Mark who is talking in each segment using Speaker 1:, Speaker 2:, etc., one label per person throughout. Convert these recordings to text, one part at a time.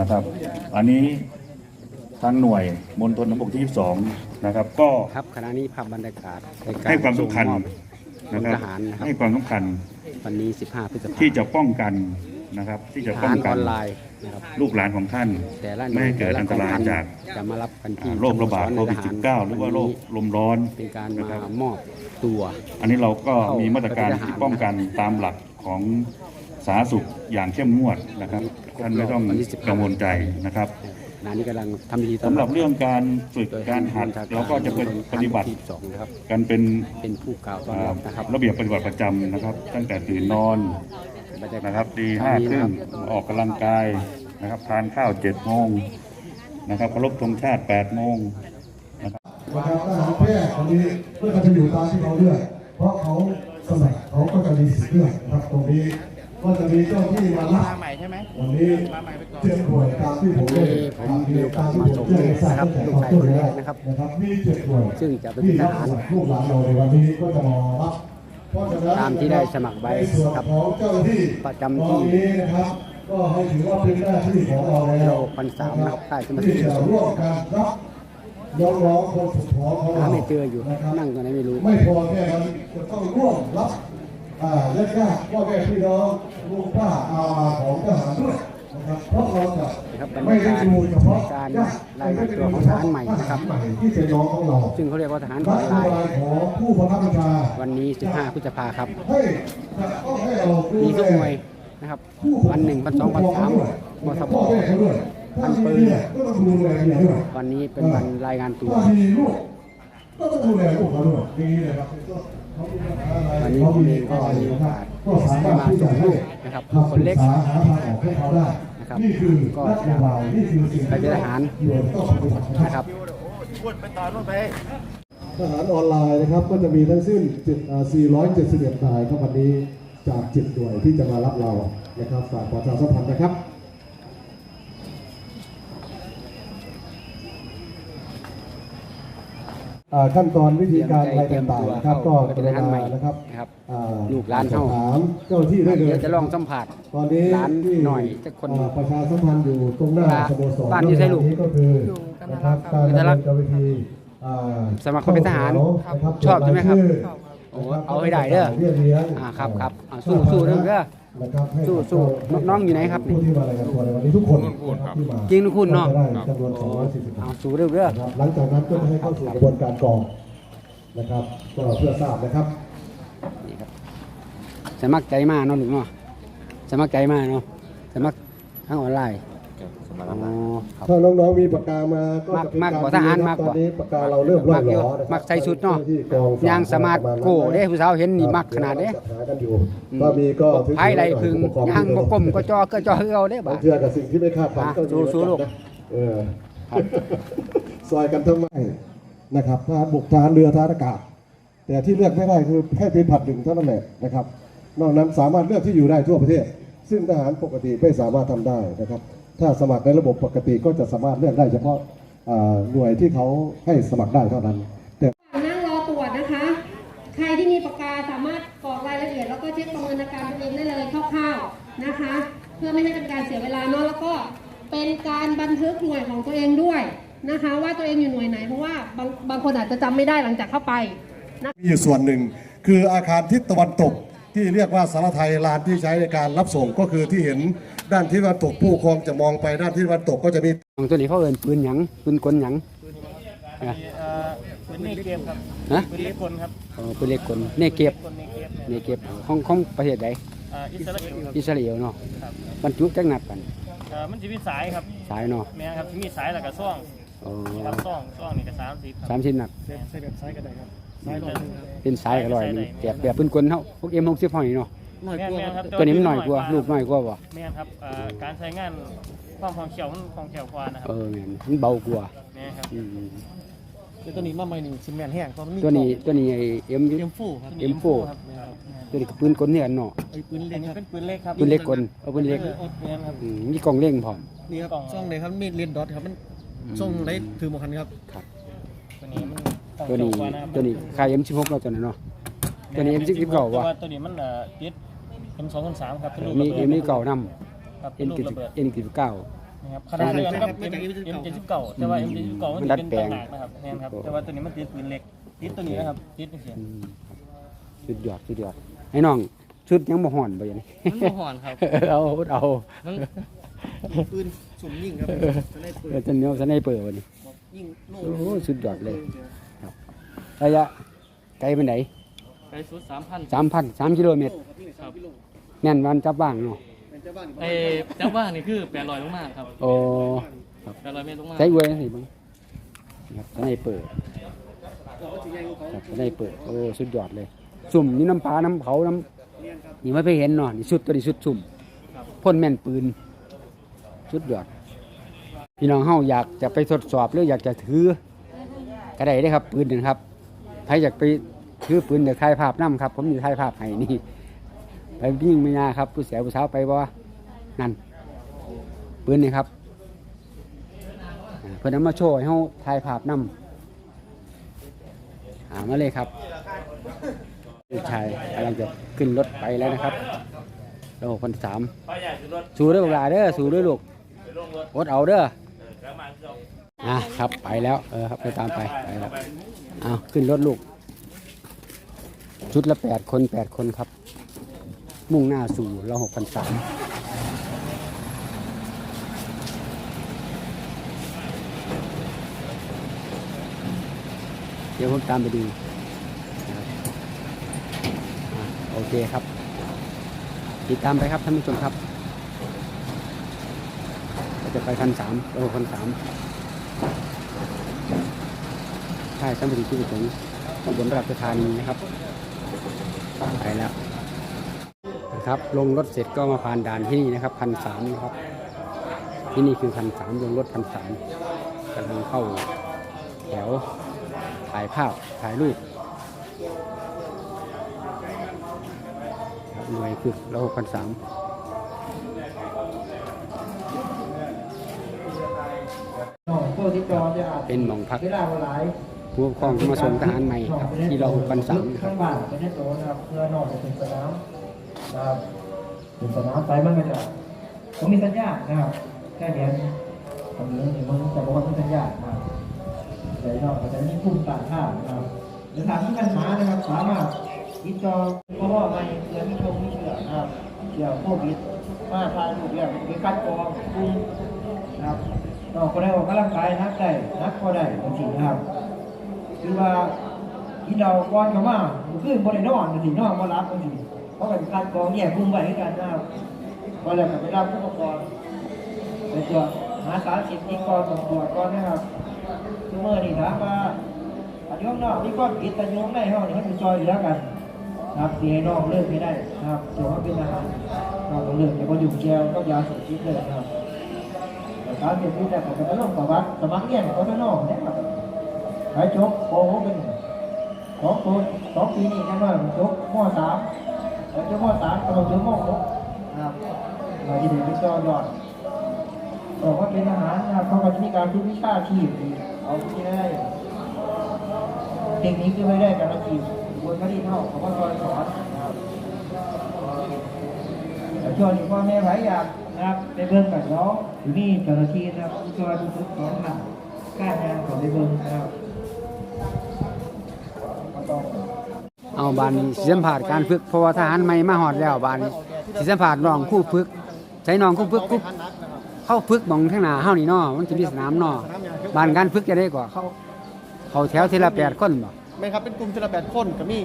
Speaker 1: นะครับ อันนี้ทางหน่วยมณฑลทหารบกที่ 22 นะครับ ก็
Speaker 2: ครับขณะนี้ภาพบรรยากาศในกร
Speaker 1: ให้ความสำคัญ
Speaker 2: ส่งมอบ
Speaker 1: นะครับ
Speaker 2: ทหารนะครับ
Speaker 1: ให้ความสำคัญ
Speaker 2: วันนี้ 15 พฤษภาค
Speaker 1: ที่
Speaker 2: ม
Speaker 1: จะป้องกันนะครับ ที่จะ
Speaker 2: ท
Speaker 1: ป้อ
Speaker 2: หางร
Speaker 1: กั
Speaker 2: อนอนไลน์นะครับ
Speaker 1: ลูกหลานของท่าน
Speaker 2: แต่ละ
Speaker 1: ไม่ให้เกิดอันตรายจาก
Speaker 2: จะมารับกันที่
Speaker 1: อ่าโรคระบาดโควิด -19 หรือว่าโรคลมร้อน
Speaker 2: เป็นการ
Speaker 1: นะ
Speaker 2: มา
Speaker 1: ครับ
Speaker 2: มอบตัว
Speaker 1: อันนี้เราก็
Speaker 2: เข้ามี
Speaker 1: มีมาตรการ
Speaker 2: ปฏิบัติ
Speaker 1: ที่ป้องกันตามหลักของสาธารณสุขอย่างเข้มงวดนะครับ ท่านไม่ต้อง
Speaker 2: วันที่15
Speaker 1: กังวลใจนะครับ
Speaker 2: ขณะนี้กำลังทำพิธีต้อน
Speaker 1: สำหรับเรื่องการฝึก
Speaker 2: โดย
Speaker 1: การหัด
Speaker 2: ผู้บัญช
Speaker 1: เราก็จะเป็นปฏิบัติ
Speaker 2: ที่สองนะครับ
Speaker 1: กันเป็น
Speaker 2: เป็นผู้กล่าวต้อน
Speaker 1: อ่า
Speaker 2: รับนะครับ
Speaker 1: ระเบียบปฏิบัติประจำนะครับ ตั้งแต่ตื่นนอน
Speaker 2: บรรยากาศ
Speaker 1: นะครับตีห้าครึ่งออกกำลังกายนะครับทานข้าวเจ็ดโมงนะครับเคารพธงชาติแปดโมง
Speaker 3: นะครับทหารแพทย์คนนี้เพื่อเขาจะอยู่ตามที่เขาเลือกเพราะเขาสมัครเขาก็จะมีสิทธิ์เลือกนะครับตรงนี้ ก็จะมีเจ้าที่มารับวันนี้เจ็บป่วยตามที่ผมได้
Speaker 2: ผมมีโอกาสมาส่ง
Speaker 3: แจ้งให้ทราบตั้งแต่
Speaker 2: ลูก
Speaker 3: ตอน
Speaker 2: ชาย
Speaker 3: ต้
Speaker 2: คนนแร
Speaker 3: แล้ว
Speaker 2: กนะครับ
Speaker 3: นะครับมีเจ็บป่วย
Speaker 2: ซึ่งจะเป็น
Speaker 3: ที่
Speaker 2: ท
Speaker 3: รับ
Speaker 2: หาร
Speaker 3: สมัครลูกหลานเราในวันนี้ก็จะมารับเพราะฉะนั้น
Speaker 2: ตามที่ได้สมัครไว้
Speaker 3: ในส่วน
Speaker 2: ครับ
Speaker 3: ของเจ้าหน้าที่
Speaker 2: ประจำที่
Speaker 3: ตอนนี้นะครับก็ให้ถือว่าเป็นหน้าที่ของเราแล้ว
Speaker 2: โลกพันสามนะครับค่ายสมาชิก
Speaker 3: ที่จะร่วมกันรับน้องๆคนสุดท้องของเรา
Speaker 2: หาไม่เจออยู่
Speaker 3: นะครับ
Speaker 2: นั่งตรงไหนไม่รู้
Speaker 3: ไม่พอแค่นั้นจะต้องร่วมรับอ่า ญาติญาติพ่อแม่พี่น้องลุงป้าอาอาของทหารด้วยนะครับเพราะเราจะไม่ได้ดูเฉพาะ
Speaker 2: การ
Speaker 3: ญาติ
Speaker 2: รายงานตัวของทหารใหม่นะครับ
Speaker 3: ที่เป็นน้องของเรา
Speaker 2: ซึ่งเขาเรียกว่าทหารออนไลน์
Speaker 3: ของผู้บังคับบัญชา
Speaker 2: วันนี้ 15พฤษภาครับ
Speaker 3: ให้จะต้องให้เราดู
Speaker 2: มีทุกหน่วยนะครับวันหนึ่งพันสองพันสามมทบ
Speaker 3: พ่อแม่เขาด้วย
Speaker 2: พั
Speaker 3: ถ้าน
Speaker 2: ปืน
Speaker 3: ก็ต้องดูแลด้วย
Speaker 2: วันนี้เป็นวันรายงานตัว
Speaker 3: ก็ต้องดูแลลูกเขาด้วยนี่นะครับ
Speaker 2: วันนี้ผมเองก็มีโอกาส
Speaker 3: ก็สามารถที่จะให้
Speaker 2: นะครับ
Speaker 3: ค
Speaker 2: นเล็
Speaker 3: ก
Speaker 2: นะครับก็
Speaker 3: นโยบายนี่คือสิ่ง
Speaker 2: ไปเป็นทหาร
Speaker 3: ที่เราต้องปตินะ
Speaker 2: นะครับ
Speaker 3: ทหารออนไลน์นะครับก็จะมีทั้งสิ้น 471รายครับวันนี้จาก7หน่วยที่จะมารับเรานะครับฝากประชาสัมพันธ์นะครับ อ่า ขั้นตอนวิธีการอะไรต่างๆนะครับก็
Speaker 2: เตรียมตัวเข้าเป็นทหารใหม่
Speaker 3: นะครับ
Speaker 2: นะครับ
Speaker 3: อ่
Speaker 2: ลูกหลานเฮา
Speaker 3: สอบถามเจ้าหน้าที่ได้เลย
Speaker 2: เดี๋ยวจะลองสัมผัส
Speaker 3: ตอนนี้
Speaker 2: หลาน
Speaker 3: ที่
Speaker 2: หน่อยสักคน
Speaker 3: อ่าประชาสัมพันธ์อยู่ตรงหน้า
Speaker 2: บ้าน
Speaker 3: สโมสร
Speaker 2: บ้านที่ใช่ลูก
Speaker 3: นี้ก็คือนะครับการดำเนินการวิธีอ่า
Speaker 2: สมัครเข้าเป็นทหาร
Speaker 3: นะครับ
Speaker 2: ชอบใช่ไหมครับ
Speaker 3: ชื่
Speaker 2: โอ้
Speaker 3: นะครับ
Speaker 2: เอาให้ได้เด้อ
Speaker 3: เบี้ยเลี้ยง
Speaker 2: อ่าครับครับอ่าสู้สู้เด้อเด้อ
Speaker 3: นะครับให้
Speaker 2: สู้สู้น้องๆอยู่ไหนครับนี่
Speaker 3: ผู้ที่มารายงานตัวในวันนี้ทุกคนนะครับ ที่มา
Speaker 2: จริงทุกคนเนาะ
Speaker 3: ก็ได้จำนวน240
Speaker 2: เอาสู้เด้อเด้อ
Speaker 3: นะครับหลังจากนั้นก็จะให้เข้าสู่กระบวนการกรองนะครับก็เพื่อทราบนะครับ
Speaker 2: นี่ครับสมัครใจมากเนาะลูกเนาะสมัครใจมากเนาะสมัครทางออนไลน์ อ๋อครับ
Speaker 3: ถ้าน้องๆมีปากกามาก็จะเป็น
Speaker 2: มาก
Speaker 3: ร
Speaker 2: กว่าทหาร
Speaker 3: ดีนะ
Speaker 2: มาก
Speaker 3: ต
Speaker 2: ก
Speaker 3: อ
Speaker 2: ว่า
Speaker 3: นนี้ปากกาเราเริ่มร่อยหรอนะครับ
Speaker 2: มักใส่ชุดเนาะ
Speaker 3: ที่กองฝ
Speaker 2: ยางสมาร์ทโก้เด้ผู้สาวเห็นนี่มักขนาดเด้
Speaker 3: จัหากันอยู่ถ้ามีก็ถึง
Speaker 2: ไผ่ไรพึ่ง
Speaker 3: ผู้ปกครอง
Speaker 2: ยางบกกลมก็จอก็จอคือเอาเด้บ่า
Speaker 3: บางเทื่อกับสิ่งที่ไม่คาดฝัน
Speaker 2: อะ
Speaker 3: ก็มี
Speaker 2: สู้ๆลูก
Speaker 3: นะเออซอยกันทำไมนะครับทหารบกทหารเรือทหารอากาศ แต่ที่เลือกไม่ได้คือให้เป็นผัดหนึ่งเท่านั้นแหละนะครับ นอกนั้นสามารถเลือกที่อยู่ได้ทั่วประเทศ ซึ่งทหารปกติไม่สามารถทำได้นะครับ ถ้าสมัครในระบบปกติก็จะสามารถเลือกได้เฉพาะอ่าหน่วยที่เขาให้สมัครได้เท่านั้น แต่
Speaker 4: นั่งรอตรวจนะคะ ใครที่มีปากกาสามารถกรอกรายละเอียด แล้วก็เช็คประเมินอาการตัวเองได้เลยคร่าวๆนะคะ เพื่อไม่ให้เป็นการเสียเวลาเนาะแล้วก็เป็นการบันทึกหน่วยของตัวเองด้วยนะคะ ว่าตัวเองอยู่หน่วยไหนเพราะว่าบางบางคนอาจจะจำไม่ได้หลังจากเข้าไป
Speaker 3: มีอยู่ส่วนหนึ่งคืออาคารทิศตะวันตก ที่เรียกว่าสารไทยลานที่ใช้ในการรับส่งก็คือที่เห็นด้านทิศตะวันตกผู้ปกครองจะมองไปด้านทิศตะวันตกก็จะมี
Speaker 2: ของตัวนี้เขาเอิ้นปืนหยังปืนกลหยังนะ
Speaker 5: เอ่อเป็นเนเกมครับ
Speaker 2: ฮะ
Speaker 5: เป็นเล็กคนครับ
Speaker 2: เออปืนเล็กกลเนเก็บ
Speaker 5: คนเนเกม
Speaker 2: เนเก็บของของประเทศใด
Speaker 5: อ่าอิสราเอลครับ
Speaker 2: อิสราเอลเนาะ
Speaker 5: ครับ
Speaker 2: บรรจุจักนัดกัน
Speaker 5: เอ่อมันจะมีสายครับ
Speaker 2: สายเนาะ
Speaker 5: แม่ครับที่มีสายแล้วก็ซ่อง
Speaker 2: โอ้
Speaker 5: นี่ครับซ่องซ่องนี่ก็สามสิบครับ
Speaker 2: สามชิ้นนัด
Speaker 5: ใช้แบบสายก็ได้ครับสายลอย
Speaker 2: เป็นสายอร่อยนี่แบบแบบปืนกลเฮาพวก M60 ห้อยเนาะ
Speaker 5: แม่นแม่นครับ
Speaker 2: ตัวนี้มันหน่อยกว่าลูกน้อยกว่าบ่
Speaker 5: แม่นครับอ่าการใช้งานความของเขียวมันของเขียวกว่านะครั
Speaker 2: เอบอแม่นมันเบากว่า
Speaker 5: แม่นครับ
Speaker 2: อืม
Speaker 6: ตัวนี้มาใหม่นี่ซิมแมนแห้งตอนมี
Speaker 2: ตัวนี้ตัวนี้ไอ้ M
Speaker 6: เอ็มฟูครับ
Speaker 2: M4
Speaker 5: ครับแม่นครับ
Speaker 2: ตัวนี้ก็ปืนกลเนี่ยเนาะ
Speaker 6: ไอ้ปืน
Speaker 5: อั
Speaker 6: เล็
Speaker 5: น
Speaker 6: ก
Speaker 5: นี้
Speaker 6: ครับ
Speaker 5: เป็นปืนเล็กครับ
Speaker 2: ปืนเล็กกลเอาปืนเล็ก
Speaker 5: แม่นครับ
Speaker 2: อืมมีกล่องเร่งพร้อม
Speaker 6: นี่ครับช่องไหนครับมีเรียนดอทครับมันช่องได้ถือหมวกคันครับ
Speaker 5: ตัวนี้มันของ
Speaker 2: ตัว
Speaker 5: เขีย
Speaker 2: นี้
Speaker 5: วกว่านะครับ
Speaker 2: ตัวนี้ค่าย M16 เราตัวนั้นเนาะ ตัวนี้ M16 เก่า
Speaker 5: แต่
Speaker 2: วะ
Speaker 5: ว่าตัวนี้มันเอ่อติด M2 M3 ครับเป็นลูก
Speaker 2: มี
Speaker 5: ระเบิด
Speaker 2: M นี่เก่านำ
Speaker 5: ครับเป็น
Speaker 2: N
Speaker 5: ลูกระเบิด
Speaker 2: N 99
Speaker 5: นะครับขนาดเดียวกันกับ M M79 แต่ว่า M79 มันจะเป็นต่างหากนะครับแม่นครับแต่ว่าตัวนี้มันติดปืนเล็กติดตัวนี้นะครับติดเสียง
Speaker 2: อืมสุดยอดสุดยอดให้น้องชุดยังบ่ห่อนบ่อย่างนี้
Speaker 5: มันบ่หอนครับ
Speaker 2: เอาเอา
Speaker 5: มัน
Speaker 6: ปืนสุ่มยิงครับจะได้ปืน
Speaker 2: เออจะเนี้ยสไนเปอร์วันนี้
Speaker 6: ยิงโล่
Speaker 2: โอ้โหสุดยอดเลยค รับระยะไกลเป็นไหน
Speaker 5: ไปสุด3,000
Speaker 2: สามพันสามกิโลเมตร
Speaker 6: ครับพี่สามกิโล
Speaker 2: แน่นวันจับว่างเนาะ
Speaker 6: เป็นเจ้าบ้าน
Speaker 5: ไอ้เจ้าว่านี่คือ800ลงมาครับ
Speaker 2: โอ้
Speaker 5: 800เมตรลงมา
Speaker 2: ใช้อวยสิบังครับสไนเปอร์
Speaker 6: เราก็จะแย่งเขา
Speaker 2: ครับสไนเปอร์โอ้สุดยอดเลย สุ่มนี่น้ำปลาน้ำเผาน้ำ
Speaker 6: เรียนครับ
Speaker 2: นี่ไม่ไปเห็นเนาะนี่ชุดตัวนี้ชุดสุ่มพ่นแม่นปืนสุดยอดพี่น้องเฮาอยากจะไปทดสอบหรืออยากจะถือก็ได้เด้ครับ ปืนนึงครับ ใครอยากไปถือปืนอยากถ่ายภาพนํครับ ผมอยู่ถ่ายภาพให้นี่ไปยิ่งไม่นาครับ ผู้เสียผู้สาวไปบ่นั่นปืนนี่ครับเพื่อนมาโชว์ให้เฮาถ่ายภาพนํหามาเลยครับลูกชายกำลังจะขึ้นรถไปแล้วนะครับเราหกพันสามสู้ด้อลูกลาเด้อสู้ด้อลูกอดเอาเด้ออะครับไปแล้วเออครับไปตามไปไปแล้ว เอาขึ้นรถลูก ชุดละแปดคนแปดคนครับ มุ่งหน้าสู่เราหกพันสามเดี๋ยวผมตามไปดูโอเคครับ ติดตามไปครับท่านผู้ชมครับเราจะไปพันสามโอ้พันสาม ใช่ท่านผู้ชมที่ประสงตำบลราชธานีนะครับไปแล้วนะครับลงรถเสร็จก็มาผ่านด่านที่นี่นะครับพันสามนะครับที่นี่คือพันสามลงรถพันสามกำลังเข้าแถวถ่ายภาพถ่ายรูปครับหน่วยฝึกละหกพันสามเป็นหมองพัก ผู้ปกครองมาส่งทหารใหม่ครับที่เราหกพันสามครับ
Speaker 7: ข้างบ้านเป็นแค่โตนะครับเพื่อนอกจากเป็นสนามนะครับเป็นสนามไปมันก็จะต้องมีสัญญานะครับแค่เดียวตรงนี้มันจะบอกว่ามีสัญญานะครับแต่นอกจากนี้พุ่มต่างข้ามนะครับหรือถามที่ปัญหานะครับสามารถติดต่อเพราะว่าไม่เชื่อมีชมมีเชื่อนะครับเกี่ยวโควิดมาทายถูกแล้วมีคัดกรองคุมนะครับนอกก็ได้ออกกำลังกายนักได้นักก็ได้จริงๆครับ คือว่าที่เราก้อนเขามาคือบริโนอนสินอนมารับสิเพราะเป็นการกองแยกคุมไว้ให้กันนะครับก็เลยไปรับผู้ปกครองไปตรวจหาสารเสิทธิ์ก่อนตรวจก่อนนะครับคือเมื่อนี่ถามว่าอันยงนอกนี่ก็ผิดแต่ยงในห้องนี่มันเป็นซอยเหลือกันครับเสียนอกเลิกไม่ได้ครับเดี๋ยวว่าเป็นอาหารนอกเลิกแต่ก็อยู่แก้วก็ยาเสพติดเลยครับแต่การเสพติดแต่ผมจะลงประวัติสมัครเรียนก็จะนอกนะ ครับหายจบโอ้โหเป็นสองคนสองปีนี่กันว่าจบมสามแล้วจบมสามก็ต้องจบมหกนะครับเราจะถึงเป็นยอดยอดบอกว่าเป็นอาหารนะครับเขาก็จะมีการทุกวิชาชีพอีกเอาที่ได้เทคนิคที่ไม่ได้การอาชีพบนคดีเท่าเขาก็คอยสอนนะครับแต่ช่วงนี้พ่อแม่หลายอยากนะครับไปเบิ่งกับน้องอยู่นี่เจ้าหน้าที่นะครับผู้ช่วยผู้ฝึกสอนทำการงานของไปเบิ่งนะครับ
Speaker 2: บานนี้สิสัมผัสการฝึกเพราะว่าทหารใหม่มาหอดแล้วบานนี้สิสัมผัสน้องคู่ฝึกใช้น้องคู่ฝึกกุ๊บเข้าฝึกหมองข้างหน้าเฮานี่เนาะมันจะมีสนามเนาะบานการฝึกจะได้กว่าเขาเขาแถวทีละแปดคนบ่
Speaker 6: ไม่ครับเป็นกลุ่มทีละแปดคนก็มี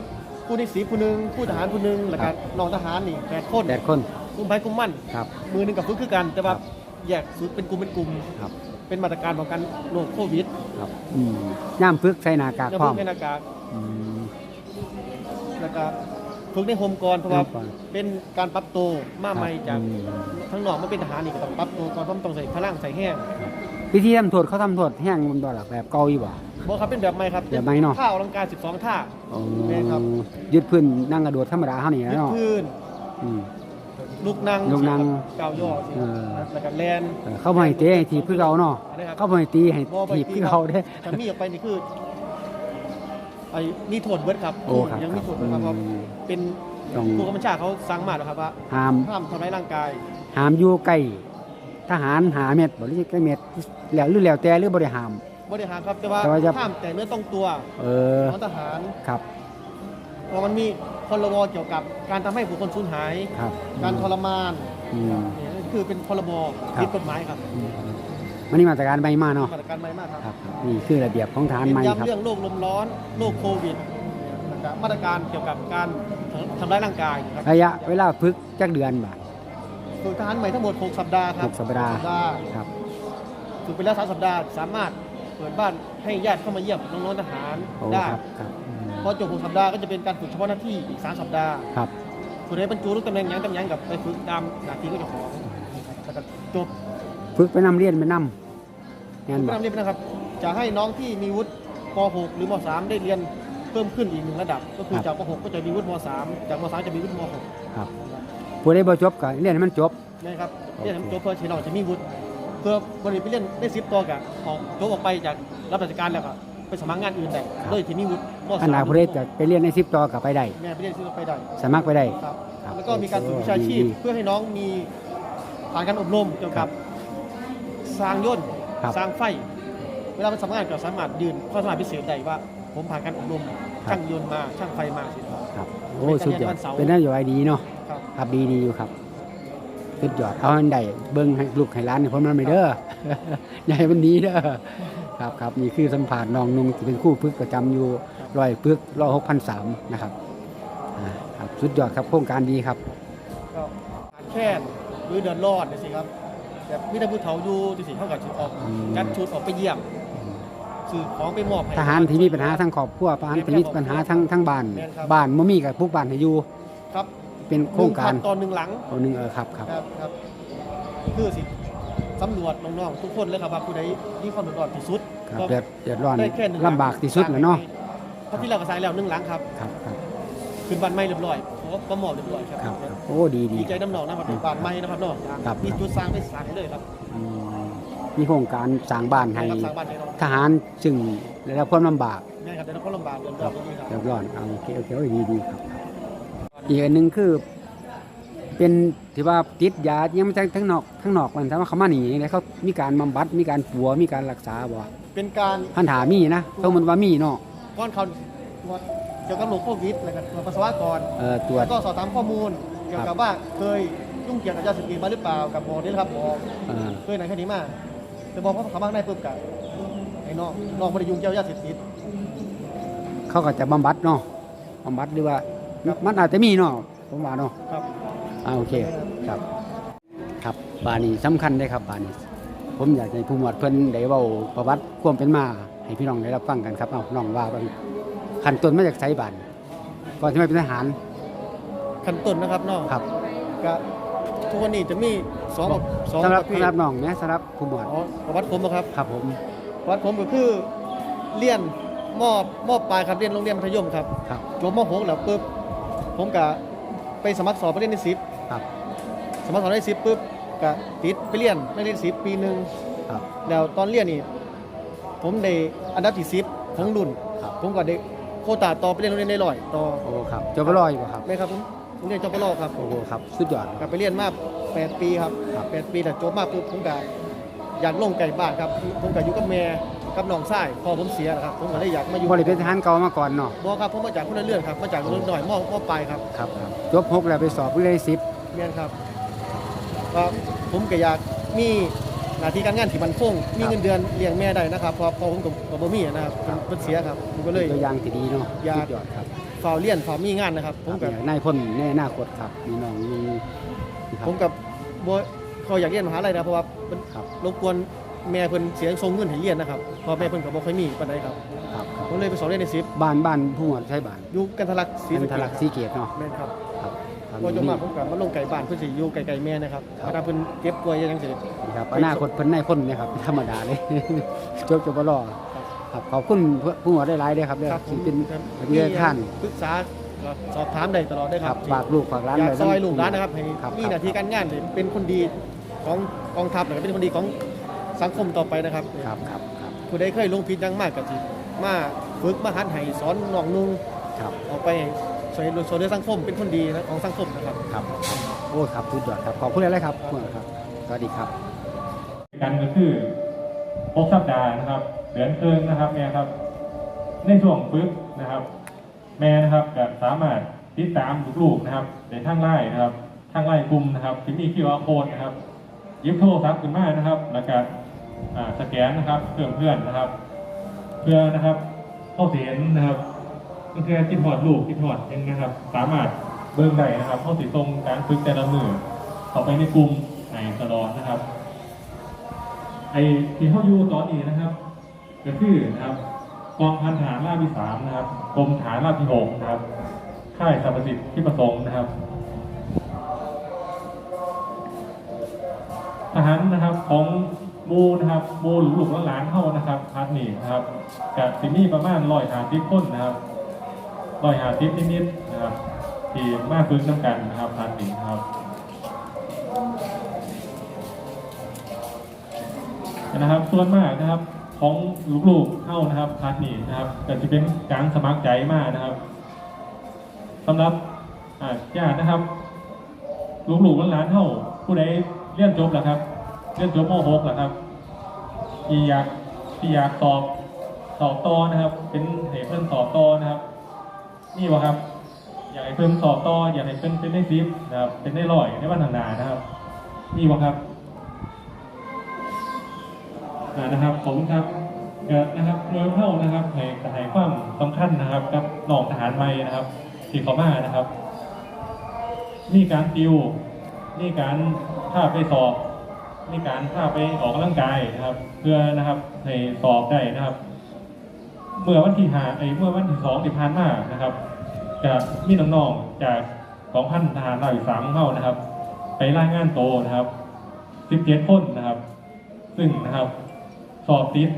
Speaker 6: ผู้นิสิตผู้หนึ่งผู้ทหารผู้หนึ่งแล้วก็น้องทหารนี่แปดคน
Speaker 2: แปดคน
Speaker 6: กลุ่มไปกลุ่มมั่น
Speaker 2: ครับ
Speaker 6: มือหนึ่งกับฝึกคือกัน แต่ว่า
Speaker 2: ครับ
Speaker 6: แยกสุดเป็นกลุ่มเป็นกลุ่ม
Speaker 2: ครับ
Speaker 6: เป็นมาตรการป้องกันโรคโควิด
Speaker 2: ครับอืมย่ามฝึกใส่หน้ากาก
Speaker 6: อย่า
Speaker 2: พร้อ
Speaker 6: เพิ่
Speaker 2: ม
Speaker 6: งให้หน้ากาก
Speaker 2: อืม
Speaker 6: แล้วก็ฝึกในโฮมก่อนเพราะว่า
Speaker 2: โฮมก่อน
Speaker 6: เป็นการปรับตัวมาใหม่จาก
Speaker 2: อืม
Speaker 6: ทั้งนอกมาเป็นทหารนี่ก็ต้องปรับตัวก่อนเพราะมันต้องใส่พลังใส่แห้ง
Speaker 2: วิธีทำโทษเขาทำโทษแห้งมันบ่ล่ะแบบเก่าอยู่บ่
Speaker 6: บอกครับเป็นแบบใหม่ครับ
Speaker 2: แบบใหม่เนาะ
Speaker 6: ท่าอลังการ12 ท่า
Speaker 2: อ๋อ
Speaker 6: แม่นครับ
Speaker 2: ยืดพื้นนั่งกระโดดธรรมดาเฮานี่
Speaker 6: ยืด
Speaker 2: เนาะ
Speaker 6: พื้น
Speaker 2: อืม
Speaker 6: ลูกนั่ง
Speaker 2: ลูกนั่ง
Speaker 6: ก้าวย่อสิ
Speaker 2: เออ
Speaker 6: แล้วก็แลน
Speaker 2: เออเขาบ่ให้เตะให้ทีบคือเก่าเนาะ
Speaker 6: อันนี้ครับ
Speaker 2: เขาบ่ให้ตีให้
Speaker 6: บ่ไป
Speaker 2: ทีบ
Speaker 6: ตี
Speaker 2: คือเก่าเด้
Speaker 6: จะมีออกไปนี่คือไอ้มีโทษเบิดครับ
Speaker 2: โอ้ครับ
Speaker 6: ยังมี
Speaker 2: ครับ
Speaker 6: โทษเบิดครับเพราะ
Speaker 2: อืม
Speaker 6: เป็น
Speaker 2: ต้อง
Speaker 6: ผู้กำกับบัญชาเขาสั่งมาแล้วครับว่า
Speaker 2: ห้าม
Speaker 6: ห้ามทำร้ายร่างกาย
Speaker 2: ห้ามอยู่ใกล้ทหารหาเม็ดบ่หรือจะเม็ดแล้วหรือแล้วแต่หรือบ่ได้ห้าม
Speaker 6: บริหารครับแต่ว่า
Speaker 2: แต่ว่าจะ
Speaker 6: ห้ามแต่เนื้อต้องตัว
Speaker 2: เออ
Speaker 6: ของทหาร
Speaker 2: ครับ
Speaker 6: เพราะมันมีพรบเกี่ยวกับการทำให้บุคคลสูญหาย
Speaker 2: ครับ
Speaker 6: การทรมาน
Speaker 2: อืม
Speaker 6: นี่คือเป็นพรบ
Speaker 2: ครับ
Speaker 6: ผิดกฎหมายครับ
Speaker 2: อืม มันนี่มาตรการใหม่มาเนาะ
Speaker 6: มาตรการใหม่มากครับ
Speaker 2: ครับครับนี่คือระเบียบของทหาร
Speaker 6: เน้
Speaker 2: ใหม่
Speaker 6: น
Speaker 2: ครับ
Speaker 6: ย้ำเรื่องโรคลมร้อนโรคโควิดนะครับมาตรการเกี่ยวกับการทำร้ายร่างกายครับ
Speaker 2: ระยะเวลาฝึกจักเดือนบ่า
Speaker 6: ฝึกทหารใหม่ทั้งหมด 6 สัปดาห์ครั
Speaker 2: ห
Speaker 6: บ
Speaker 2: กสัปดาห์
Speaker 6: สัปดาห์
Speaker 2: ครับ
Speaker 6: ฝึกไปแล้วสามสัปดาห์สามารถเปิดบ้านให้ญาติเข้ามาเยี่ยมน้องๆทหาร
Speaker 2: โอ้
Speaker 6: ได้
Speaker 2: ครับครับอืม
Speaker 6: พอจบ6สัปดาห์ก็จะเป็นการฝึกเฉพาะหน้าที่อีก3สัปดาห์
Speaker 2: ครับ
Speaker 6: ส่วนในบรรจุลูกตำแหน่งหยังตำแหน่งกับไปฝึกตามหน้าที่ก็จะของแล้วก็จบ
Speaker 2: ฝึกไปนำเรียนไปนำงาน
Speaker 6: ผู้
Speaker 2: บ่
Speaker 6: นำเรียนนะครับ จะให้น้องที่มีวุฒิป .6 หรือม .3 ได้เรียนเพิ่มขึ้นอีกหนึ่งระดับ ก็คือจากป .6 ก็จะมีวุฒิม .3 จากม .3 จะมีวุฒิม .6
Speaker 2: ครับผู้ใดบ่จบก็เรียนให้มันจบ
Speaker 6: นะครับ
Speaker 2: โอเค
Speaker 6: เรียนให้มันจบเพื่อที่น้องจะมีวุฒิเพื่อบริไปเรียนได้สิบตัวกับออกจบออกไปจากรับราชการแล้วก็ไปสมัครงานอื่นได้โดยที่มีวุฒิม
Speaker 2: ขนาดผู้ใดจะไปเรียนใน10ต่อก็ไปได้
Speaker 6: แม่ไปเรียนที่ไปได้
Speaker 2: สมัครไปได้
Speaker 6: ครับ
Speaker 2: ครับ
Speaker 6: แล้วก็มีการฝึกวิชาชีพ
Speaker 2: ดี
Speaker 6: เพื่อให้น้องมีผ่านการอบรมเกี่ยวกับ สร้างยนต์
Speaker 2: ครับ
Speaker 6: สร้างไฟ เวลาไปสมัครงานก็สามารถยืนข้อสามารถพิเศษได้ว่า ผมผ่านการอบรม
Speaker 2: ครับ
Speaker 6: ช่างยนต์มาช่างไฟมาสิครับ
Speaker 2: ครับโอ้สุดยอด
Speaker 6: เป็นการเรียนวันเสาร์
Speaker 2: เป็นนโยบายดีเนาะ
Speaker 6: ครับ
Speaker 2: ครับดีดีอยู่ครับสุดยอดเอาให้มันได้เบิ่งให้ลูกให้ร้านให้ผมมันไม่เด้อ อย่าให้มันหนี้เด้อครับครับนี่คือสัมผัสน้องนุ่งที่เป็นครู่ฝึกประจำอยู่ร้อยฝึกร้อยหกพันสามนะครับอ่าครับสุดยอดครับโครงการดีครับ
Speaker 6: ก็ขาดแค่นหรือเดือดร้อนนี่สิครับ แบบมีแต่ผู้เฒ่าอยู่ที่สิเขากับชุดออก
Speaker 2: อืม
Speaker 6: จัดชุดออกไปเยี่ยมสื่อของไปมอบให้
Speaker 2: ทหารที่มีปัญหาทั้งครอบครัวทหารที่มีปัญหาทั้งทั้งบ้าน
Speaker 6: แม่นครับ
Speaker 2: บ้านบ่มีกับพวกบ้านให้อยู่
Speaker 6: ครับ
Speaker 2: เป็นโครงการ
Speaker 6: หนึ่พันตอนหนึ่งหลัง
Speaker 2: เอาหนึ่งเออครับครับ
Speaker 6: ครับครับคือสิสำรวจน้องๆทุกคนเลยครับว่าผู้ใดมีความเดือดร้อนที่สุด
Speaker 2: ครับ
Speaker 6: ก็
Speaker 2: เดือดเดือดร้อน
Speaker 6: ได้แค่หนึ่งหลัง
Speaker 2: ลำบากที่สุดแล้วเนาะ
Speaker 6: เพราะที่เรากระสายแล้วหนึ่งหลังครับ
Speaker 2: ครับครับ
Speaker 6: ขึ้นบ้านไม้เรียบร้อยผม ก็หมอบเรียบร้อยครับ
Speaker 2: ครับครับโอ้ดีดี
Speaker 6: ดีใจน้ำหนองนะครับเป็นบ้านไม้นะครับเนาะ
Speaker 2: ครับ
Speaker 6: มีจุดสร้างไปสร้างเลยครับ
Speaker 2: อืมมีโครงการสร้างบ้านให้
Speaker 6: ครับสร้างบ้านให้เรา
Speaker 2: ทหารซึ่งได้รับความลำบาก
Speaker 6: แม่ครับแต่เราก็ลำบากเดือดร้อนตรงนี้ครับ
Speaker 2: เดือดร้อนเอาโอเคโอเคโอ้ยดีดีครับอีกอันหนึ่งคือ เป็นที่ว่าติดยายังไม่ใช่ทั้งนอกทั้งนอกมันแต่ว่าเขามาหนีแล้วเขามีการบำบัดมีการปัวมีการรักษาบ่
Speaker 6: เป็นการ
Speaker 2: พันถามีนะสมมติว่ามีเนาะ
Speaker 6: ก้อนเขา เกี่ยวกับโรคโควิดนะครับตรวจปัสสาวะก่อน
Speaker 2: เอ่อตรวจ
Speaker 6: แล้วก็สอบถามข้อมูล เกี่ยวกับว่าเคยยุ่งเกี่ยวกับยาเสพติดมาหรือเปล่ากับหมอนี่แหละครับหมอ
Speaker 2: เอ่อ
Speaker 6: เคยไหนแค่นี้มาแต่บอกว่าเขาบ้างได้ปุ๊บกับไอ้น้องน้องไม่ได้ยุ่งเกี่ยวกับยาเสพติด
Speaker 2: เขาก็จะบำบัดเนาะบำบัดหรือว่ามันอาจจะมีเนาะผมว่าเนาะ
Speaker 6: ครับ
Speaker 2: อ่าโอเคครับ ครับบานนี้สำคัญเลยครับบานนี้ ผมอยากให้ผู้หมวดเพิ่นได้เว้าประวัติความเป็นมา ให้พี่น้องได้รับฟังกันครับเอาน้องว่าเบิ่ง ขั้นต้นมาจากไสบานก่อนที่มาเป็นทหาร
Speaker 6: ขั้นต้นนะครับน้อง
Speaker 2: ครับ
Speaker 6: ก็ทุกวันนี้จะมีสองสอง
Speaker 2: สำหรับ
Speaker 6: ประเภท
Speaker 2: สำหรับน้องเนี่ยสำหรับผู้หมวด
Speaker 6: อ๋อประวัติผมนะครับ
Speaker 2: ครับผม
Speaker 6: ประวัติผมก็คือเรียนมอบมอบปลายครับเรียนโรงเรียนมัธยมครับ
Speaker 2: ครับ
Speaker 6: จบม .6 แล้วปุ๊บผมก็ไปสมัครสอบไปเรียนในสิบ
Speaker 2: ครับ
Speaker 6: สมัครสอบได้สิบปุ๊บก็ติดไปเรียนไม่เรียนสิบปีหนึ่ง
Speaker 2: ครับ
Speaker 6: แล้วตอนเรียนนี่ผมได้อันดับที่สิบของรุ่น
Speaker 2: ครับ
Speaker 6: ผมก็ได้โควตาต่อไปเรียนโรงเรียนในร้อยต่อ
Speaker 2: โอ้ครับจบไปรอยบ่ครับ
Speaker 6: ไม่ครับผมผมเรียนจบปรครับ
Speaker 2: โอ้ครับสุดยอด
Speaker 6: กลับไปเรียนมาแปดปีครับ
Speaker 2: ครับ
Speaker 6: แปดปีแต่จบมาปุ๊บผมก็อยากลงไก่บ้านครับผมก็อยู่กับแม่กับน้องชายพอผมเสียนะครับผมก็เลยอยากมาอยู่
Speaker 2: บ่ได้เป็นทหารเก่ามาก่อนเนาะ
Speaker 6: บอครับผมมาจากคนละเรื่องครับมาจากโรงเรียนหน่อยมอมอปลายครับ
Speaker 2: ครับครับจบหกแล้วไปสอบวิเลยสิบ
Speaker 6: เรียนครับก็ผมก็อยากมี หน้าที่การงานที่มันคงมีเงินเดือนเลี้ยงแม่ได้นะครับเพอพอผมกับกับบ่มีนะครับเพิ่นเพิ่นเสียครับผมก็เลย
Speaker 2: ตัวอย่างที่ดีเนาะ
Speaker 6: อยาก
Speaker 2: สุดยอดครับ
Speaker 6: ฝ่าวเรียนฝ่าวมีงานนะครับ ผม
Speaker 2: ค
Speaker 6: กั
Speaker 2: รั
Speaker 6: บบ
Speaker 2: อยากนายพ่นในอนาคตครับมีน้องมีครับ
Speaker 6: ผมกับบ่เขาอยากเรียนมหาลัยนะเพราะว่าเพิ่น
Speaker 2: ครับ
Speaker 6: รบกวนแม่เพิ่นเสียส่งเงินให้เรียนนะครับเพอแม่เพิ่นก็บ่ค่อยมีปานใดครับ
Speaker 2: ครับครับ
Speaker 6: ผมเลยไปสอนเรียนในสิบ
Speaker 2: บ้านบ้านผู้หมวดใช่บ้าน
Speaker 6: อยู่กันทะลักศรี
Speaker 2: เป็น
Speaker 6: สะ
Speaker 2: ทะ
Speaker 6: เก
Speaker 2: ลั
Speaker 6: ษ
Speaker 2: กสีเกียรติเนาะ
Speaker 6: แม่นครับ
Speaker 2: ครับ ครับ
Speaker 6: พอจน
Speaker 2: นี่
Speaker 6: มาผมก็มาลงไก่บ้านเพิ่นสิอยู่ไกลๆแม่นะครับ
Speaker 2: ครับ
Speaker 6: ถ้าเพิ่นเก็บป่วยยังสิ
Speaker 2: ครับอนาคตเพิ่นนายพ่นเนี่ยครับธรรมดาเลยจบจบบ่รอครับขอบคุณผู้หมวดได้หลายเด้อครับเด้อ
Speaker 6: ครับผม
Speaker 2: ที่เป็น
Speaker 6: ครับ
Speaker 2: เรือท่าน
Speaker 6: ปรึกษาสอบถามได้ตลอดได้
Speaker 2: ค
Speaker 6: ค
Speaker 2: รั
Speaker 6: รั
Speaker 2: บบฝากลูกฝากร้าน
Speaker 6: อยาก
Speaker 2: ไว้
Speaker 6: ซอยลูกร้านนะครับให้
Speaker 2: ครับ
Speaker 6: มีหน้าที่การงานเป็นคนดีของกองทัพแล้วก็เป็นคนดีของสังคมต่อไปนะครับ
Speaker 2: ครับครับครับ
Speaker 6: ผู้ใดเคยลงผิดอยังมากก็สิมาฝึกมาหัดให้สอนน้องนุ่ง
Speaker 2: ครับ
Speaker 6: ออกไป ช่วยเหลือช่วยเหลือสังคมเป็นคนดีนะของสังคมนะครับ
Speaker 2: ครับครับโอ้ครับสุดยอดครับ ขอบคุณหลายๆครับผู้หมวดครับ สวัสดีครับ
Speaker 8: กันก็คือหกสัปดาห์นะครับ เดือนครึ่งนะครับแม่ครับ ในช่วงฝึกนะครับ แม่นะครับก็สามารถติดตามลูกๆนะครับในทางไล่นะครับทางไล่กลุ่มนะครับที่มี QR code นะครับหยิบโทรศัพท์ขึ้นมานะครับ แล้วก็อ่าสแกนนะครับเพื่อนเพื่อนนะครับ เพื่อนะครับเข้าเสียนนะครับ เพื่อติดหอดลูกติดหอดยังนะครับ สามารถเบิ่งได้นะครับเข้าสีตรงการฝึกแต่ละมือเข้าไปในกลุ่มในตลอดนะครับ ไอ้ที่เข้าอยู่ตอนนี้นะครับก็คือนะครับกองพันทหารราบที่สามนะครับกรมฐานราบที่หกนะครับค่ายสรรพสิทธิ์ที่ประสงค์นะครับทหารนะครับของหมูนะครับหมูหลุกหลานเข้านะครับพาร์ทนี่นะครับกับซิมี่ประมาณร้อยหาทิพคนนะครับ ร้อยหาทิพนิดๆนะครับที่มาฝึกน้ำกันนะครับพาร์ทนี่นะครับนะครับส่วนมากนะครับของลูกๆเข้านะครับพาร์ทนี้นะครับแต่จะเป็นการสมัครใจมากนะครับสำหรับอ่าญาตินะครับ ลูกๆหลานๆเข้าผู้ใดเรียนจบแล้วครับเรียนจบม .6 แล้วครับที่อยากที่อยากสอบสอบต่อนะครับ เป็นให้เพื่อนสอบต่อนะครับ นี่วะครับ อยากให้เพื่อนสอบต่ออยากให้เพื่นเป็นได้ซิปนะครับเป็นได้ร้อยในวันทางหนานะครับ นี่วะครับนะครับผมครับกิดนะครับโดยเท่านะครับให้ให้ความสำคัญนะครับกับหนองทหารใหม่นะครับที่เขามานะครับมีการติวมีการพาไปสอบมีการพาไปออกกำลังกายนะครับ เพื่อนะครับให้สอบได้นะครับ เมื่อวันที่หาไอ้เมื่อวันที่สองที่ผ่านมานะครับจะมีน้องๆจากกองพันทหารราบที่สามของเรานะครับ ไปรายงานโตนะครับสิบเจ็ดคนนะครับ ซึ่งนะครับสอบติด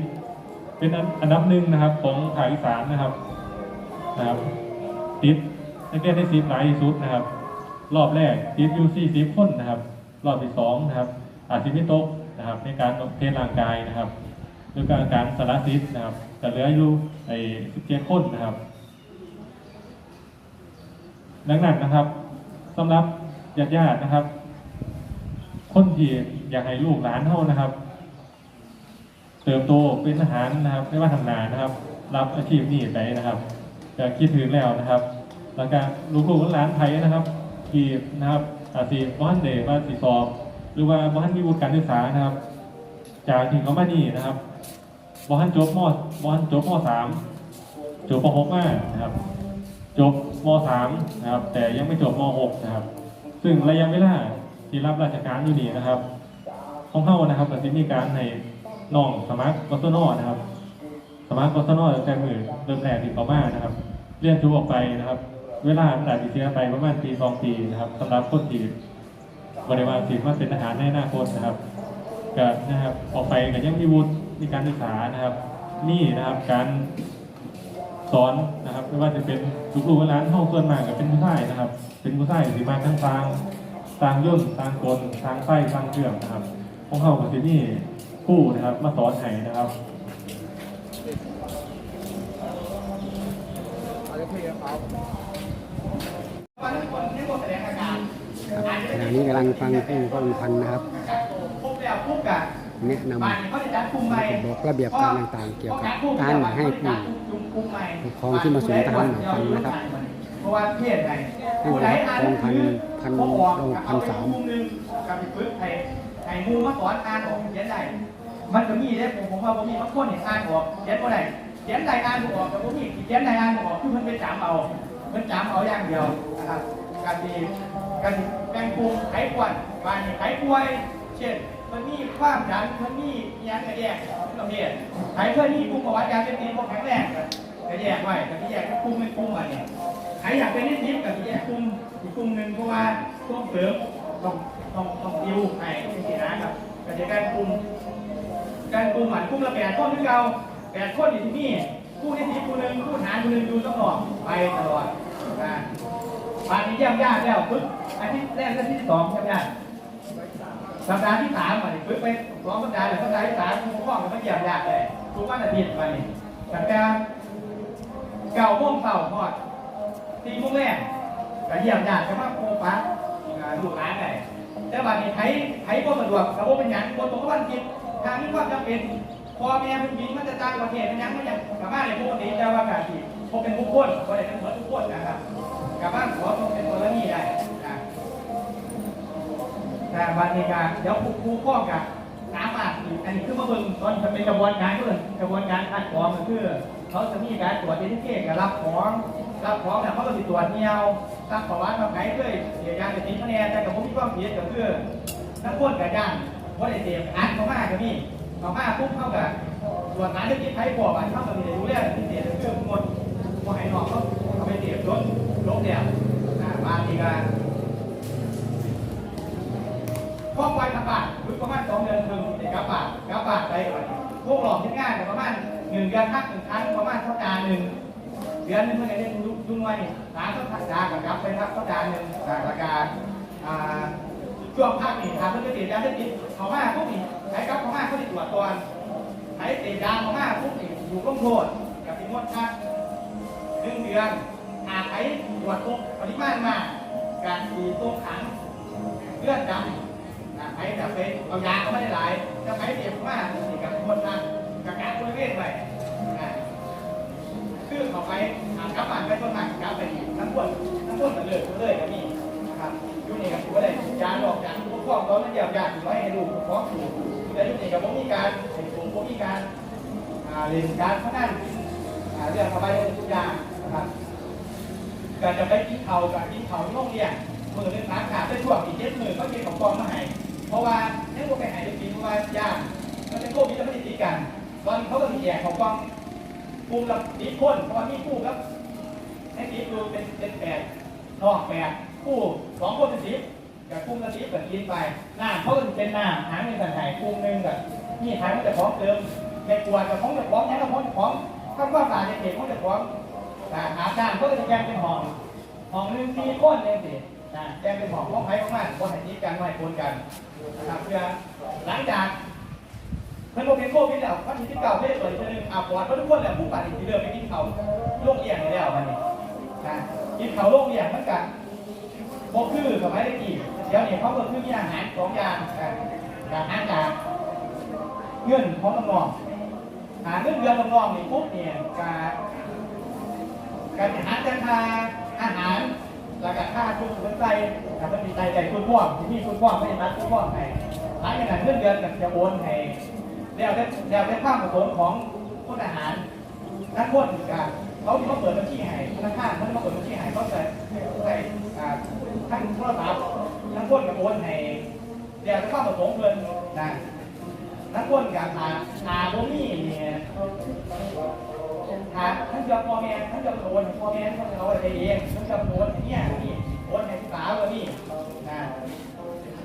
Speaker 8: เป็นอันอันดับหนึ่งนะครับ ของภาคอีสานนะครับนะครับ ติดนักเรียนได้สิบหลายที่สุดนะครับ รอบแรกติดอยู่สี่สิบคนนะครับ รอบที่สองนะครับอาจจะไม่ตกนะครับ ในการเทสร่างกายนะครับ หรือการการสารสิทธิ์นะครับแต่เหลืออยู่ไอ้สิบเจ็ดคนนะครับ ดังนั้นนะครับสำหรับญาติญาติๆนะครับ คนที่อยากให้ลูกหลานเท่านะครับ เติบโตเป็นทหารนะครับไม่ว่าทำงานนะครับ รับอาชีพนี้ไปนะครับจะคิดถึงแล้วนะครับแล้วก็ลูกๆหลานไทยนะครับที่นะครับอาศีบ้านเดบ้านสีสอบ หรือว่าบ้านมีวุฒิการศึกษานะครับ จากที่เขามานี่นะครับ บ้านจบมบ้านจบมสามจบปหกมานะครับ จบมสามนะครับ แต่ยังไม่จบมหกนะครับ ซึ่งระยะเวลาที่รับราชการอยู่นี่นะครับของเข้านะครับก็จะมีการในน้องสมัครกศนนะครับ สมัครกศนดแต่มือเริ่มแรกที่เขามานะครับ เรียนจบออกไปนะครับ เวลาอาจจะเสียไปประมาณปีสองปีนะครับสำหรับคนที่บริวารสิมาเป็นทหารในอนาคตนะครับก็นะครับออกไปก็ยังมีวุฒิ มีการศึกษานะครับ นี่นะครับการสอนนะครับไม่ว่าจะเป็นลูกๆหลานห้องส่วนมากก็เป็นผู้ชายนะครับ เป็นผู้ชายที่มาทั้งทางทางย่นทางกลทางไส้ทางเครื่องนะครับของเขากับที่นี่ผู้นะครับ มาสอนไห้นะครับ
Speaker 2: ขณะนี้กำลังฟังเพลงพระองค์พันธ์นะครับ
Speaker 9: แนะ
Speaker 2: นำ
Speaker 9: บ้า
Speaker 2: บอกระเบียบการต่างๆ เกี่ยวกับการให้ผู้ปกครองที่มาสวมทหารฟังนะครับ
Speaker 9: เพราะว่าเพศไหน
Speaker 2: นี่นะครับกองพันพัน
Speaker 9: ผู้ใดอ่าน
Speaker 2: โลกพันสาม
Speaker 9: เอไปกลุ่หนึ่งกับไปฝึกให้ให้มูมาสอนอ่านออกเขียนได้มันก็มีเด้ผมผมว่าผมมีบางคนเห็นอ่านออกเขียนบ่ได้เขียนได้อ่านออกแต่ผมมีเขียนได้อ่านออกคือมันไปจำเอามันจำเอาอย่างเดียวนะครับการดีการแบ่งกลุ่มไขควันบานไขป่วยเช่น มันมีความดันมันมีอิหยังกระแยกสองประเภทไขเคยมีกลุ่มประวัติยาเสพติดพวกแข็งแรงกระแยกไว้กระแยกเป็นกลุ่มเป็นกลุ่มมาเนี่ยใครอยากเป็นนิสิตกับแยกกลุ่มอีกกลุ่มหนึ่งเพราะว่าต้องเสริมต้องต้องต้องดิวให้ที่สีนะครับกระจายการกลุ่มการกลุ่มหมันกลุ่มละแปดคนที่เราแปดคนอยู่ที่นี่ผู้นิสิตผู้หนึ่งผู้หารผู้หนึ่งอยู่ต้องออกไปตลอดนะผ่านที่เยี่ยาติแล้วปึ๊บอาทิตย์แรกอาทิตย์ที่สองยี่ยาติ สัปดาห์ที่สามมาเนี่ยฝึกไปสองสัปดาห์หรือสัปดาห์ที่สามผู้ปกครองมันเยี่ยมญาติเลยทุกวันอาทิตย์มาเนี่ยตั้งแต่เก้าโมงเช้าทอดสี่โมงแรกก็เยี่ยมญาติก็มาโคปักลูกหลานได้แต่บัดนี้ไผไผบ่สะดวกแต่ว่าเป็นหยังบ่ตรงกับวันอาทิตย์ทางนี้ความจำเป็นพอแม่เป็นบินมันจะต่างประเทศมันยังไม่ยังกลับบ้านในปกติแต่ว่าการที่พบเป็นบุคคลก็ได้เป็นเหมือนทุกคนนะครับกลับบ้านขอพบเป็นกรณีได้ แต่วันนี้การเดี๋ยวครูครูข้อกับสามารถอีกอันนี้คือมาเบิ่งตอนจะเป็นกระบวนการก็เลยกระบวนการคัดกรองก็คือ เขาจะมีการตรวจเอทีเคกับรับของรับของเนี่ยเขาก็ติดตรวจเนียวตั้งประวัติมาไหนด้วยเสียยาเสพติดคะแนนแต่กับผมมีความผิดก็คือนักโทษกับย่างว่าได้เสพอันเขามากกับนี่เขามากปุ๊บเข้ากับตรวจหาเรื่องที่ไพ่บอกอันเข้ากับมีแต่รู้เรื่องที่เสียคือหมดพอให้นอกเขา ข้อควายกลับบ้านหรือประมาณสองเดือนครึ่งเด็กกลับบานกลับบานไปพวกหลอกที่ง่ายประมาณหนึ่งเดือนพักหนึ่งครั้งประมาณสัปดาห์หนึ่งเดือนหนึงเพื่อนเล่นยุ่งยุ่งไว้สานก็ทักดากับกลับไปทักก็ดานหนึ่งจากราคาอ่าช่วงภาคนี่ทำเพื่อนจะติดยาเสพติดเขามาพวกนี้ใช้กับเขามาเขาติดตรวจตัวใช้ติดยาเขามาพวกนี้อยู่ร่วมโทษกับที่งดพักหนึ่งเดือนหากใช้ตรวจพบปริมาณมากการตีตัวขังเลือดดำ ใช้แบบไปเอายาก็ไม่ได้หลายจะใช้เสียมากนี่กับงดพักกับการบริเวณไปคือเขาไปกลับบ้านไปต้นหางกลับไปอีกทั้งคนทั้งคนมันเลิกเลยกับนี่นะครับยุ่นี่กับถือว่าได้ยาหลอกจากผู้ปกครองตอนนั้นเดียวยาถือว่าให้ดูผู้ปกครองถูกแต่ยุ่นี่กับผมมีการผมผมมีการเรียนการพนันอ่าเรื่องสบายทุกอย่างนะครับการจะไปกินเขากับกินเขาที่โรงเรียนมือหนึ่งสามขาดได้ช่วงอีกเจ็ดมือก็เกินของกองมาให้ เพราะว่าเนี่ยพวกไปหายได้กินเพราะว่ายากมันเป็นโควิดแล้วไม่ได้ติดกัน ตอนเขาก็มีแจกของกองกลุ่มละสิบคนเพราะว่ามีคู่ครับให้สิบดูเป็นเป็นแปดนอกแปดคู่สองคนเป็นสิบกับกลุ่มละสิบกับกินไปหน้าเขาก็เป็นหน้าหางเป็นสันไห่กลุ่มหนึ่งกับนี่ทางมันจะพร้อมเติมในกลัวกับของจะพร้อมแค่ละของจะพร้อมถ้าว่าฝ่ายเด็กๆเขาจะพร้อมแต่หาด้านก็จะแยกเป็นห้องห้องหนึ่งสี่คนเองสิ นะแยกเป็นหองห้องไผ่ของมันคนให้ยิบกันไม่ให้คนกันนะครับเพื่อหลังจากมันโมเป็นโควิดแล้ววันที่สิบเก้าไม่ได้เปิดอีกทีนึงอะปอดเพราะทุกคนแหละผู้ป่วยที่เดินไปกินเขาโรงเรียนนี่แล้วมันนี่นะกินเขาโรงเรียนเหมือนกันโบคือสมัยได้กี่เดี๋ยวนี้เขาก็คือมีอาหารสองอย่างอะอาหารจากเงื่อนของน้องหาเงินเดือนน้องนี่ปุ๊บเนี่ยการการหารจันทาอาหาร แล้วก็ค่าทุนสนใจแต่มันมีใจใจคุณพ่วงที่มีคุณพ่วงไม่ได้นัดคุณพ่วงให้หลังจากนั้นเงินเดือนกับจะโอนให้แล้วได้แล้วได้ความประสงค์ของผู้ทหารนักโทษอีกการเขาที่เขาเปิดบัญชีให้ธนาคารเขาที่เขาเปิดบัญชีให้เขาจะใส่อ่าทั้งโทรศัพท์นักโทษกับโอนให้แล้วได้ความประสงค์เพิ่นนะนักโทษกับหาหาบ่มีเนี่ย หาทั้งยอมพ่อแม่ทั้งยอมโอนพอแม่ทั้งเอาอะไรเองทั้งยอมโอนเนี่ยนี่โอนให้สาวนี่นะ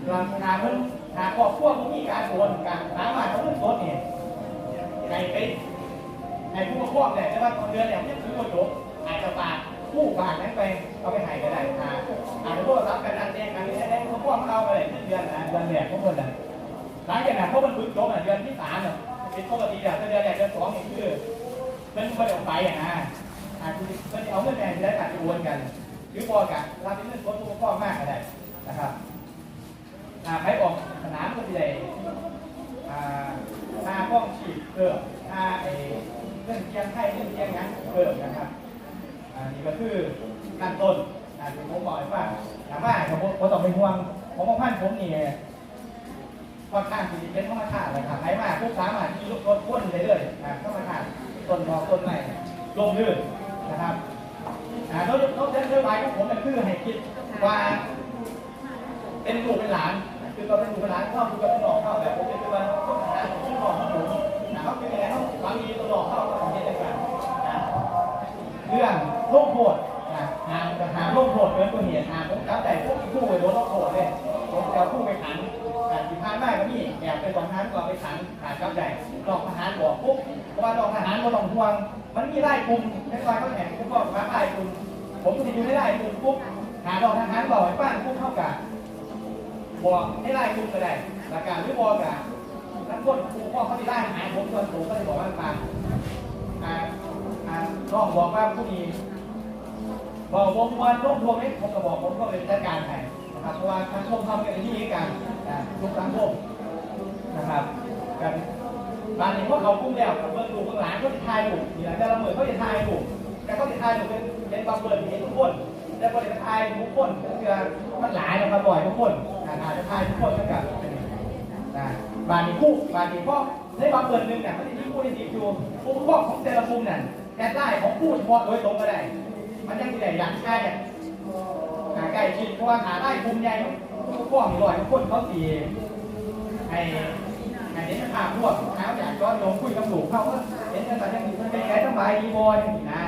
Speaker 9: ราคาเพิ่นหาครอบครัวมีการโอนกันสามารถเขาเพิ่นสดเนี่ยในไปในผู้ปกครองเนี่ยแต่ว่าเดือนเนี่ยมันยังคือคนจบอาจจะฝากผู้ฝากนั้นไปเอาไปให้ก็ได้หาอาจจะโทรศัพท์กันนั่นเองกันนี่ได้ผู้ปกครองเอาไปเลยเดือนนะเดือนแรกของคนน่ะหลังจากนั้นเขามันฝึกจบอะเดือนที่สามเนี่ยเป็นปกติอะแต่เดือนแรกเดือนสองนี่คือ มันไม่ได้ออกไปอะนะอาจจะมันเอาเงินแม่ที่ได้อาจจะโอนกัน หรือพอกันรับเป็นเงินสดผู้ปกครอมากก็ได้นะครับอ่าใครออกสนามก็จะได้อ่าหาป้องฉีดเพิ่มหาไอ้เรื่องเตียงไข้เรื่องเตียงงั้นเพิ่มนะครับอันนี้ก็คือขั้นต้นอ่าที่ผมบอกให้ฟังถามว่าผมต้องเป็นห่วงผมว่าพันผมนี่ค่อนข้างจะเป็นธรรมชาติเลยครับใครมาปุ๊บสามารถที่รถ อกต้นไม้ลมลื่นนะครับนอ่าแล้วแล้เรื่องนโยบายของผมเนี่ยคือให้คิดว่าเป็นลูกเป็นหลาน คือเราเป็นลูกเป็นหลานเข้าคือเราเป็นหลอกเข้าแบบผมเป็นตัวต้องหาที่หลอกของผมนะครับเป็นยังไงเขาบางทีตัวหลอกเข้าก็ทำให้ได้กันนะเรื่องโรคโหดนะหาหาโรคโหดเป็นตัวเหตุหาผมจับแต่พวกผู้ไปโดนโรคโหดเลยผมจะเอาผู้ไปขังการสิพานได้ก็มีแอบไปสองทหารก่อนไปขังหาจับได้หลอกทหารบอกปุ๊บ เพราะว่าลอกทหารก็ต้องห่วง มันมีไล่กลุ่มในซอยเขาแข่งผมก็มาไล่กลุ่มผมจะอยู่ในไล่กลุ่มปุ๊บหาหลอกทหารบอกให้ป้านปุ๊บเข้ากับบอกให้ไล่คุณก็ได้หลักการหรือบอกกับนักโทษครูพ่อเขาที่ไล่หายผมส่วนผมก็จะบอกว่ามาอ่าอ่าน้องบอกว่าผู้นี้บอกผมว่าร่วมรวมให้ผมก็บอกผมก็เป็นจัดการให้นะครับเพราะว่าทางโลกทำกันที่นี้กันทุกสังคมนะครับกัน บางทีพวกเขาคุ้มแล้วเบิ่งดูเบิ่งหลานเขาจะทายดูนี่แหละแต่ละมือเขาจะทายดูแต่เขาจะทายดูเป็นเป็นบางเปิดเห็นทุกคนแต่พอจะทายทุกคนก็คือมันหลายนะครับบ่อยทุกคนอาจจะทายทุกคนก็กับนะบางทีคู่บางทีพ่อในบางเปิดหนึ่งเนี่ยมันจะมีคู่ที่ติดอยู่คู่พวกของแต่ละมุมเนี่ยแต่ได้ของคู่เฉพาะโดยตรงก็ได้ มันยังมีแต่ยักษ์ใช่เนี่ยหาใกล้ชิดเพราะว่าหาได้คุมใหญ่พวกมีรอยทุกคนเขาสีไอ อ้เด็กภาพพวกเขาอยากย้อนลงคุยกับหลูกเขาก็เห็นกันแต่ยังมีมันเป็นไงสบายดีบอยนะ